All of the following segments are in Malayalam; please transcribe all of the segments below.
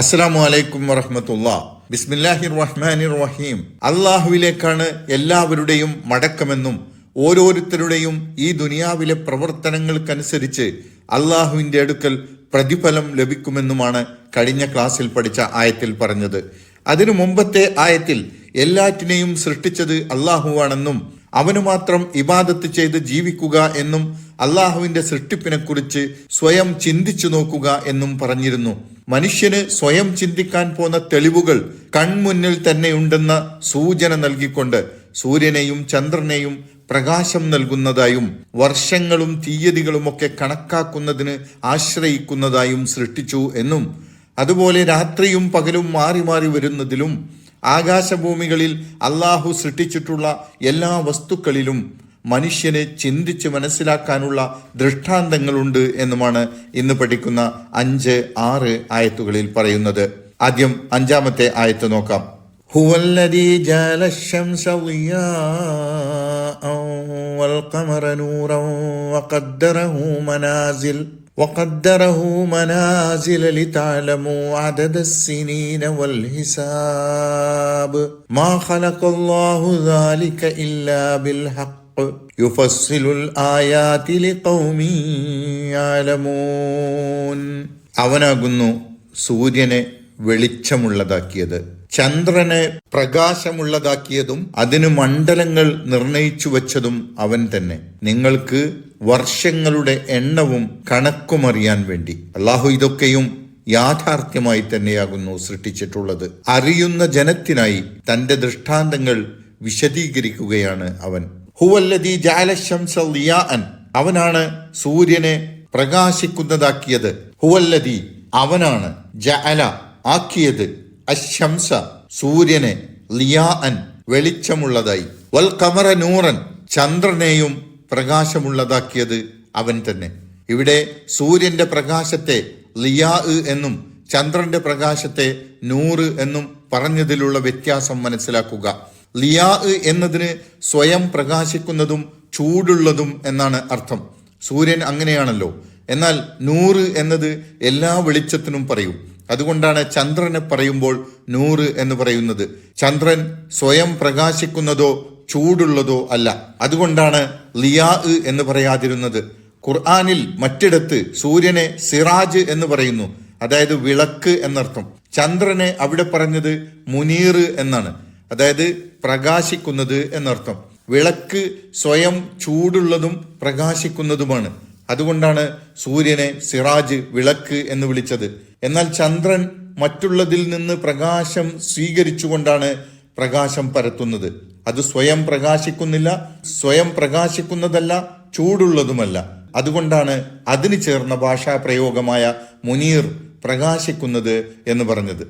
അസ്സലാമു അലൈക്കും വറഹമത്തുള്ള. ബിസ്മില്ലാഹിർ റഹ്മാനിർ റഹീം അള്ളാഹുവിലേക്കാണ് എല്ലാവരുടെയും മടക്കമെന്നും ഓരോരുത്തരുടെയും ഈ ദുനിയാവിലെ പ്രവർത്തനങ്ങൾക്കനുസരിച്ച് അള്ളാഹുവിന്റെ അടുക്കൽ പ്രതിഫലം ലഭിക്കുമെന്നുമാണ് കഴിഞ്ഞ ക്ലാസ്സിൽ പഠിച്ച ആയത്തിൽ പറഞ്ഞത്. അതിനു മുമ്പത്തെ ആയത്തിൽ എല്ലാറ്റിനെയും സൃഷ്ടിച്ചത് അള്ളാഹുവാണെന്നും അവന് മാത്രം ഇബാദത്ത് ചെയ്ത് ജീവിക്കുക എന്നും അള്ളാഹുവിന്റെ സൃഷ്ടിപ്പിനെക്കുറിച്ച് സ്വയം ചിന്തിച്ചു നോക്കുക എന്നും പറഞ്ഞിരുന്നു. മനുഷ്യന് സ്വയം ചിന്തിക്കാൻ പോന്ന തെളിവുകൾ കൺമുന്നിൽ തന്നെയുണ്ടെന്ന സൂചന നൽകിക്കൊണ്ട് സൂര്യനെയും ചന്ദ്രനെയും പ്രകാശം നൽകുന്നതായും വർഷങ്ങളും തീയതികളുമൊക്കെ കണക്കാക്കുന്നതിന് ആശ്രയിക്കുന്നതായും സൃഷ്ടിച്ചു എന്നും അതുപോലെ രാത്രിയും പകലും മാറി മാറി വരുന്നതിലും ആകാശഭൂമികളിൽ അള്ളാഹു സൃഷ്ടിച്ചിട്ടുള്ള എല്ലാ വസ്തുക്കളിലും മനുഷ്യന് ചിന്തിച്ച് മനസ്സിലാക്കാനുള്ള ദൃഷ്ടാന്തങ്ങളുണ്ട് എന്നുമാണ് ഇന്ന് പഠിക്കുന്ന അഞ്ച് ആറ് ആയത്തുകളിൽ പറയുന്നത് ആദ്യം അഞ്ചാമത്തെ ആയത്ത് നോക്കാം هو الذي جعل الشمس ضياء والقمر نورا وقدره منازل وقدره منازل لتعلموا عدد السنين والحساب ما خلق الله ذلك إلا بالحق യുഫസ്സിലുൽ ആയാതിലെ കൗമിയാലമോൻ അവനാകുന്നു സൂര്യനെ വെളിച്ചമുള്ളതാക്കിയത്. ചന്ദ്രനെ പ്രകാശമുള്ളതാക്കിയതും അതിനു മണ്ഡലങ്ങൾ നിർണയിച്ചു വച്ചതും അവൻ തന്നെ. നിങ്ങൾക്ക് വർഷങ്ങളുടെ എണ്ണവും കണക്കുമറിയാൻ വേണ്ടി. അള്ളാഹു ഇതൊക്കെയും യാഥാർത്ഥ്യമായി തന്നെയാകുന്നു സൃഷ്ടിച്ചിട്ടുള്ളത്. അറിയുന്ന ജനത്തിനായി തന്റെ ദൃഷ്ടാന്തങ്ങൾ വിശദീകരിക്കുകയാണ് അവൻ. ഹുവല്ലദി ജാലശംസ അവനാണ് സൂര്യനെ പ്രകാശിക്കുന്നതാക്കിയത്. ഹുവല്ലതി അവനാണ് ജഅല ആക്കിയത്. അശംസ സൂര്യനെ ലിയാഅൻ വെളിച്ചമുള്ളതായി. വൽ കമറ നൂറൻ ചന്ദ്രനെയും പ്രകാശമുള്ളതാക്കിയത് അവൻ തന്നെ. ഇവിടെ സൂര്യന്റെ പ്രകാശത്തെ ലിയാ എന്നും ചന്ദ്രന്റെ പ്രകാശത്തെ നൂറ് എന്നും പറഞ്ഞതിലുള്ള വ്യത്യാസം മനസ്സിലാക്കുക. ലിയാ എന്നതിന് സ്വയം പ്രകാശിക്കുന്നതും ചൂടുള്ളതും എന്നാണ് അർത്ഥം. സൂര്യൻ അങ്ങനെയാണല്ലോ. എന്നാൽ നൂറ് എന്നത് എല്ലാ വെളിച്ചത്തിനും പറയും. അതുകൊണ്ടാണ് ചന്ദ്രനെ പറയുമ്പോൾ നൂറ് എന്ന് പറയുന്നത്. ചന്ദ്രൻ സ്വയം പ്രകാശിക്കുന്നതോ ചൂടുള്ളതോ അല്ല. അതുകൊണ്ടാണ് ലിയാ എന്ന് പറയാതിരുന്നത്. ഖുർആാനിൽ മറ്റിടത്ത് സൂര്യനെ സിറാജ് എന്ന് പറയുന്നു. അതായത് വിളക്ക് എന്നർത്ഥം. ചന്ദ്രനെ അവിടെ പറഞ്ഞത് മുനീർ എന്നാണ്. അതായത് പ്രകാശിക്കുന്നത് എന്നർത്ഥം. വിളക്ക് സ്വയം ചൂടുള്ളതും പ്രകാശിക്കുന്നതുമാണ്. അതുകൊണ്ടാണ് സൂര്യനെ സിറാജ് വിളക്ക് എന്ന് വിളിച്ചത്. എന്നാൽ ചന്ദ്രൻ മറ്റുള്ളതിൽ നിന്ന് പ്രകാശം സ്വീകരിച്ചുകൊണ്ടാണ് പ്രകാശം പരത്തുന്നത്. അത് സ്വയം പ്രകാശിക്കുന്നില്ല സ്വയം പ്രകാശിക്കുന്നതല്ല ചൂടുള്ളതുമല്ല. അതുകൊണ്ടാണ് അതിന് ചേർന്ന ഭാഷാ പ്രയോഗമായ മുനീർ പ്രകാശിക്കുന്നത് എന്ന് പറഞ്ഞത്.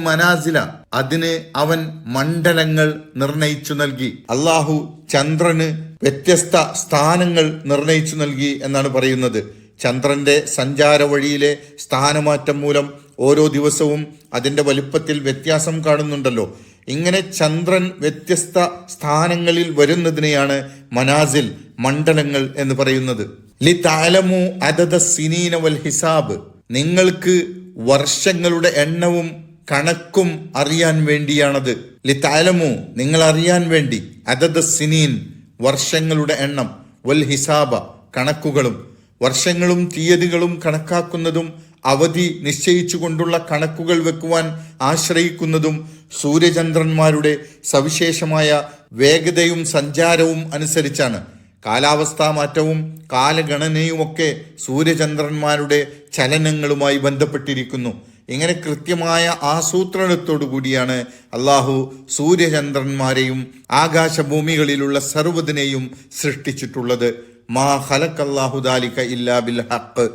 മനാസില അതിന് അവൻ മണ്ഡലങ്ങൾ നിർണയിച്ചു നൽകി. അള്ളാഹു ചന്ദ്രന് വ്യത്യസ്ത സ്ഥാനങ്ങൾ നിർണയിച്ചു നൽകി എന്നാണ് പറയുന്നത്. ചന്ദ്രന്റെ സഞ്ചാര വഴിയിലെ സ്ഥാനമാറ്റം മൂലം ഓരോ ദിവസവും അതിന്റെ വലുപ്പത്തിൽ വ്യത്യാസം കാണുന്നുണ്ടല്ലോ. ഇങ്ങനെ ചന്ദ്രൻ വ്യത്യസ്ത സ്ഥാനങ്ങളിൽ വരുന്നതിനെയാണ് മനാസിൽ മണ്ഡലങ്ങൾ എന്ന് പറയുന്നത്. ലി താലമു അതദ സിനീന വൽ ഹിസാബ്. നിങ്ങൾക്ക് വർഷങ്ങളുടെ എണ്ണവും കണക്കും അറിയാൻ വേണ്ടിയാണത്. ലി താലമു നിങ്ങൾ അറിയാൻ വേണ്ടി. അതത് സിനീൻ വർഷങ്ങളുടെ എണ്ണം. വൽ ഹിസാബ കണക്കുകളും. വർഷങ്ങളും തീയതികളും കണക്കാക്കുന്നതും അവധി നിശ്ചയിച്ചുകൊണ്ടുള്ള കണക്കുകൾ വെക്കുവാൻ ആശ്രയിക്കുന്നതും സൂര്യചന്ദ്രന്മാരുടെ സവിശേഷമായ വേഗതയും സഞ്ചാരവും അനുസരിച്ചാണ്. കാലാവസ്ഥാ മാറ്റവും കാലഗണനയുമൊക്കെ സൂര്യചന്ദ്രന്മാരുടെ ചലനങ്ങളുമായി ബന്ധപ്പെട്ടിരിക്കുന്നു. ഇങ്ങനെ കൃത്യമായ ആസൂത്രണത്തോടു കൂടിയാണ് അള്ളാഹു സൂര്യചന്ദ്രന്മാരെയും ആകാശഭൂമികളിലുള്ള സർവതിനെയും സൃഷ്ടിച്ചിട്ടുള്ളത്. മാ ഹലക്കല്ലാഹു ദാലിക ഇല്ലാ ബിൽ ഹക്ക്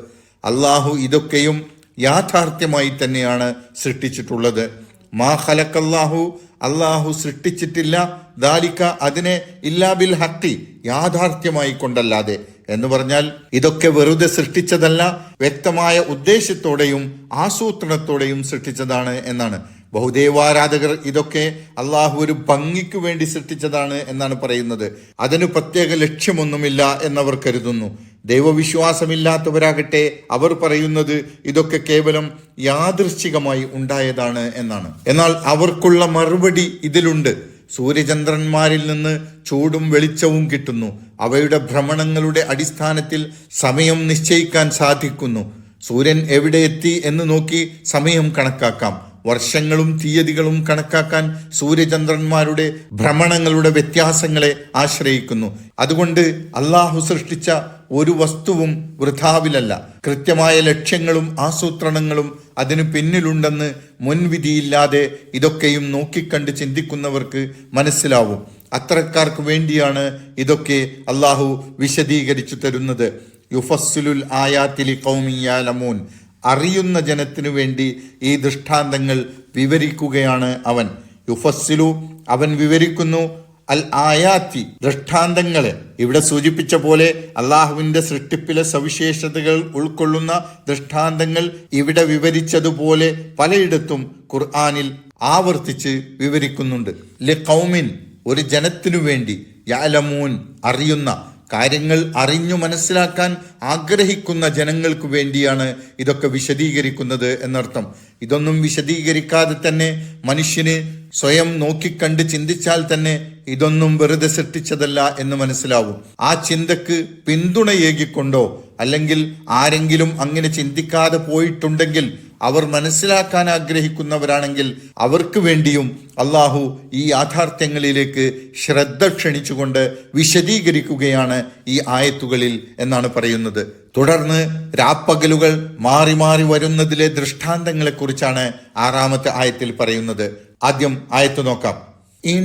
അള്ളാഹു ഇതൊക്കെയും യാഥാർത്ഥ്യമായി തന്നെയാണ് സൃഷ്ടിച്ചിട്ടുള്ളത്. മാ ഹലക്കല്ലാഹു അള്ളാഹു സൃഷ്ടിച്ചിട്ടില്ല. ദാലിക്ക അതിനെ ഇല്ലാ ബിൽ ഹക്കി യാഥാർത്ഥ്യമായി കൊണ്ടല്ലാതെ. എന്ന് പറഞ്ഞാൽ ഇതൊക്കെ വെറുതെ സൃഷ്ടിച്ചതല്ല വ്യക്തമായ ഉദ്ദേശത്തോടെയും ആസൂത്രണത്തോടെയും സൃഷ്ടിച്ചതാണ് എന്നാണ്. ബഹുദേവാരാധകർ ഇതൊക്കെ അള്ളാഹു ഒരു ഭംഗിക്ക് വേണ്ടി സൃഷ്ടിച്ചതാണ് എന്നാണ് പറയുന്നത്. അതിന് പ്രത്യേക ലക്ഷ്യമൊന്നുമില്ല എന്നവർ കരുതുന്നു. ദൈവവിശ്വാസമില്ലാത്തവരാകട്ടെ അവർ പറയുന്നത് ഇതൊക്കെ കേവലം യാദൃശ്ചികമായി ഉണ്ടായതാണ് എന്നാണ്. എന്നാൽ അവർക്കുള്ള മറുപടി ഇതിലുണ്ട്. സൂര്യചന്ദ്രന്മാരിൽ നിന്ന് ചൂടും വെളിച്ചവും കിട്ടുന്നു. അവയുടെ ഭ്രമണങ്ങളുടെ അടിസ്ഥാനത്തിൽ സമയം നിശ്ചയിക്കാൻ സാധിക്കുന്നു. സൂര്യൻ എവിടെ എത്തി എന്ന് നോക്കി സമയം കണക്കാക്കാം. വർഷങ്ങളും തീയതികളും കണക്കാക്കാൻ സൂര്യചന്ദ്രന്മാരുടെ ഭ്രമണങ്ങളുടെ വ്യത്യാസങ്ങളെ ആശ്രയിക്കുന്നു. അതുകൊണ്ട് അള്ളാഹു സൃഷ്ടിച്ച ഒരു വസ്തുവും വൃഥാവിലല്ല. കൃത്യമായ ലക്ഷ്യങ്ങളും ആസൂത്രണങ്ങളും അതിനു പിന്നിലുണ്ടെന്ന് മുൻവിധിയില്ലാതെ ഇതൊക്കെയും നോക്കിക്കണ്ട് ചിന്തിക്കുന്നവർക്ക് മനസ്സിലാവും. അത്തരക്കാർക്ക് വേണ്ടിയാണ് ഇതൊക്കെ അള്ളാഹു വിശദീകരിച്ചു തരുന്നത്. യുഫസ്സുലുൽ ആയാത്തിലി കൗമിയാലമൂൻ അറിയുന്ന ജനത്തിനു വേണ്ടി ഈ ദൃഷ്ടാന്തങ്ങൾ വിവരിക്കുകയാണ് അവൻ. യുഫസ്സിലു അവൻ വിവരിക്കുന്നു അൽ ആയാത്തി ദൃഷ്ടാന്തങ്ങളെ. ഇവിടെ സൂചിപ്പിച്ച പോലെ അള്ളാഹുവിന്റെ സൃഷ്ടിപ്പിലെ സവിശേഷതകൾ ഉൾക്കൊള്ളുന്ന ദൃഷ്ടാന്തങ്ങൾ ഇവിടെ വിവരിച്ചതുപോലെ പലയിടത്തും ഖുർആാനിൽ ആവർത്തിച്ച് വിവരിക്കുന്നുണ്ട്. ലെ കൗമിൻ ഒരു ജനത്തിനു വേണ്ടി യാലമൂൻ അറിയുന്ന കാര്യങ്ങൾ അറിഞ്ഞു മനസ്സിലാക്കാൻ ആഗ്രഹിക്കുന്ന ജനങ്ങൾക്ക് വേണ്ടിയാണ് ഇതൊക്കെ വിശദീകരിക്കുന്നത് എന്നർത്ഥം. ഇതൊന്നും വിശദീകരിക്കാതെ തന്നെ മനുഷ്യന് സ്വയം നോക്കിക്കണ്ട് ചിന്തിച്ചാൽ തന്നെ ഇതൊന്നും വെറുതെ സൃഷ്ടിച്ചതല്ല എന്ന് മനസ്സിലാവും. ആ ചിന്തക്ക് പിന്തുണയേകിക്കൊണ്ടോ അല്ലെങ്കിൽ ആരെങ്കിലും അങ്ങനെ ചിന്തിക്കാതെ പോയിട്ടുണ്ടെങ്കിൽ അവർ മനസ്സിലാക്കാൻ ആഗ്രഹിക്കുന്നവരാണെങ്കിൽ അവർക്ക് വേണ്ടിയും അള്ളാഹു ഈ യാഥാർത്ഥ്യങ്ങളിലേക്ക് ശ്രദ്ധ ക്ഷണിച്ചുകൊണ്ട് വിശദീകരിക്കുകയാണ് ഈ ആയത്തുകളിൽ എന്നാണ് പറയുന്നത് തുടർന്ന് രാപ്പകലുകൾ മാറി മാറി വരുന്നതിലെ ദൃഷ്ടാന്തങ്ങളെക്കുറിച്ചാണ് ആറാമത്തെ ആയത്തിൽ പറയുന്നത് ആദ്യം ആയത്ത് നോക്കാം إن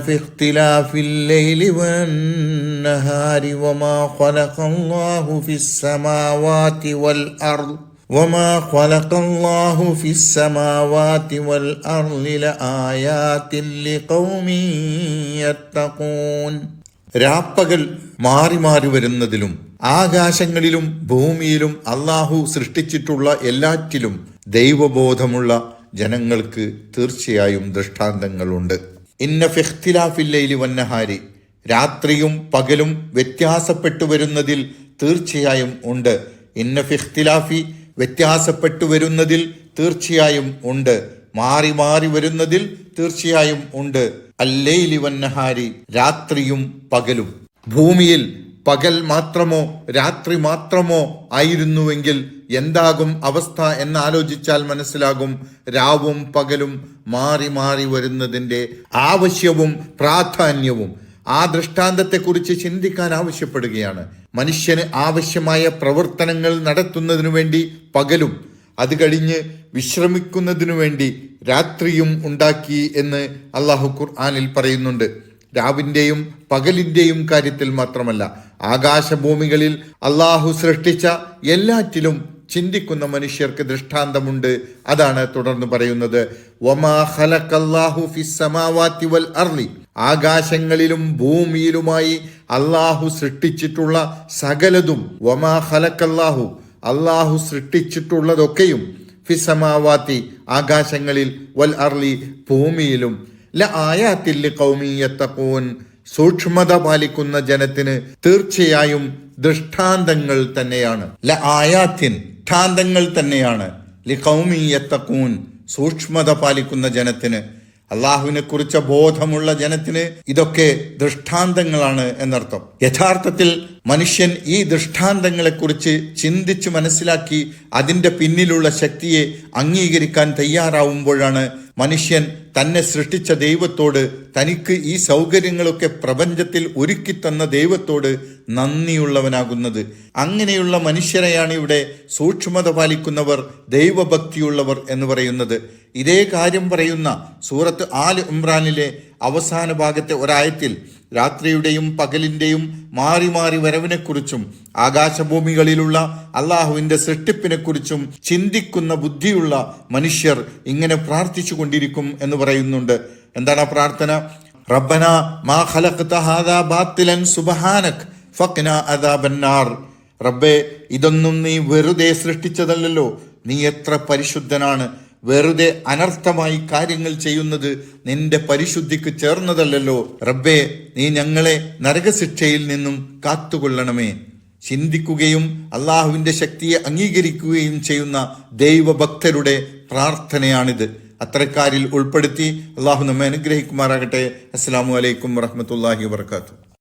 في اختلاف الليل والنهار وما خلق الله في السماوات والأرض وما خلق الله في السماوات والأرض لآيات لقوم يتقون രാപ്പകൽ മാറി മാറി വരുന്നതിലും ആകാശങ്ങളിലും ഭൂമിയിലും അള്ളാഹു സൃഷ്ടിച്ചിട്ടുള്ള എല്ലാറ്റിലും ദൈവബോധമുള്ള ജനങ്ങൾക്ക് തീർച്ചയായും ദൃഷ്ടാന്തങ്ങളുണ്ട് ഇന്ന ഫിഖ്തിലാഫില്ലയിലി വന്നഹാരി രാത്രിയും പകലും വ്യത്യാസപ്പെട്ടു വരുന്നതിൽ തീർച്ചയായും ഉണ്ട് ഇന്ന ഫിഖ്തിലാഫി വ്യത്യാസപ്പെട്ടു വരുന്നതിൽ തീർച്ചയായും ഉണ്ട്. മാറി മാറി വരുന്നതിൽ തീർച്ചയായും ഉണ്ട്. അല്ലേലി വന്നഹാരി രാത്രിയും പകലും. ഭൂമിയിൽ പകൽ മാത്രമോ രാത്രി മാത്രമോ ആയിരുന്നുവെങ്കിൽ എന്താകും അവസ്ഥ എന്നാലോചിച്ചാൽ മനസ്സിലാകും. രാവും പകലും മാറി മാറി വരുന്നതിന്റെ ആവശ്യവും പ്രാധാന്യവും. ആ ദൃഷ്ടാന്തത്തെക്കുറിച്ച് ചിന്തിക്കാൻ ആവശ്യപ്പെടുകയാണ്. മനുഷ്യന് ആവശ്യമായ പ്രവർത്തനങ്ങൾ നടത്തുന്നതിനു വേണ്ടി പകലും അത് കഴിഞ്ഞ് വിശ്രമിക്കുന്നതിനു വേണ്ടി രാത്രിയും ഉണ്ടാക്കി എന്ന് അള്ളാഹു ഖുർആാനിൽ പറയുന്നുണ്ട്. രാവിന്റെയും പകലിന്റെയും കാര്യത്തിൽ മാത്രമല്ല ആകാശഭൂമികളിൽ അള്ളാഹു സൃഷ്ടിച്ച എല്ലാറ്റിലും ചിന്തിക്കുന്ന മനുഷ്യർക്ക് ദൃഷ്ടാന്തമുണ്ട്. അതാണ് തുടർന്ന് പറയുന്നത് വമാ ഖലഖല്ലാഹു ഫിസ് സമാവാതി വൽ അർളി. ആകാശങ്ങളിലും ഭൂമിയിലുമായി അള്ളാഹു സൃഷ്ടിച്ചിട്ടുള്ള സകലതും. വമാ ഹലക്കല്ലാഹു അള്ളാഹു സൃഷ്ടിച്ചിട്ടുള്ളതൊക്കെയും ഫിസമാവാത്തി ആകാശങ്ങളിൽ വൽ അർലി ഭൂമിയിലും. ല ആയാത്തിൽ കൗമീയത്തക്കൂൻ സൂക്ഷ്മത പാലിക്കുന്ന ജനത്തിന് തീർച്ചയായും ദൃഷ്ടാന്തങ്ങൾ തന്നെയാണ്. ല ആയാത്തിൻ ദൃഷ്ടാന്തങ്ങൾ തന്നെയാണ്. ലി കൗമീയത്തക്കൂൻ സൂക്ഷ്മത പാലിക്കുന്ന ജനത്തിന് അള്ളാഹുവിനെ കുറിച്ച ബോധമുള്ള ജനത്തിന് ഇതൊക്കെ ദൃഷ്ടാന്തങ്ങളാണ് എന്നർത്ഥം. യഥാർത്ഥത്തിൽ മനുഷ്യൻ ഈ ദൃഷ്ടാന്തങ്ങളെക്കുറിച്ച് ചിന്തിച്ചു മനസ്സിലാക്കി അതിന്റെ പിന്നിലുള്ള ശക്തിയെ അംഗീകരിക്കാൻ തയ്യാറാവുമ്പോഴാണ് മനുഷ്യൻ തന്നെ സൃഷ്ടിച്ച ദൈവത്തോട് തനിക്ക് ഈ സൗകര്യങ്ങളൊക്കെ പ്രപഞ്ചത്തിൽ ഒരുക്കി തന്ന ദൈവത്തോട് നന്ദിയുള്ളവനാകുന്നത്. അങ്ങനെയുള്ള മനുഷ്യരെയാണ് ഇവിടെ സൂക്ഷ്മത പാലിക്കുന്നവർ ദൈവഭക്തിയുള്ളവർ എന്ന് പറയുന്നത്. ഇതേ കാര്യം പറയുന്ന സൂറത്ത് ആൽ ഇമ്രാനിലെ അവസാന ഭാഗത്തെ ഒരായത്തിൽ രാത്രിയുടെയും പകലിന്റെയും മാറി മാറി വരവിനെക്കുറിച്ചും ആകാശഭൂമികളിലുള്ള അള്ളാഹുവിന്റെ സൃഷ്ടിപ്പിനെക്കുറിച്ചും ചിന്തിക്കുന്ന ബുദ്ധിയുള്ള മനുഷ്യർ ഇങ്ങനെ പ്രാർത്ഥിച്ചു കൊണ്ടിരിക്കും എന്ന് പറയുന്നുണ്ട്. എന്താണ് ആ പ്രാർത്ഥന? റബ്ബന മാ ബാത്തിലൻ സുബ്ഹാനക് ഫഖ്ന അദാബന്നാർ റബ്ബേ ഇതൊന്നും നീ വെറുതെ സൃഷ്ടിച്ചതല്ലല്ലോ. നീ എത്ര പരിശുദ്ധനാണ്. വെറുതെ അനർത്ഥമായി കാര്യങ്ങൾ ചെയ്യുന്നത് നിന്റെ പരിശുദ്ധിക്ക് ചേർന്നതല്ലല്ലോ. റബ്ബേ നീ ഞങ്ങളെ നരകശിക്ഷയിൽ നിന്നും കാത്തുകൊള്ളണമേ. ചിന്തിക്കുകയും അള്ളാഹുവിന്റെ ശക്തിയെ അംഗീകരിക്കുകയും ചെയ്യുന്ന ദൈവഭക്തരുടെ പ്രാർത്ഥനയാണിത്. അത്തരക്കാരിൽ ഉൾപ്പെടുത്തി അള്ളാഹു നമ്മെ അനുഗ്രഹിക്കുമാറാകട്ടെ. അസ്സാം വലൈക്കും വറഹമത്തല്ലാഹി വാത്തു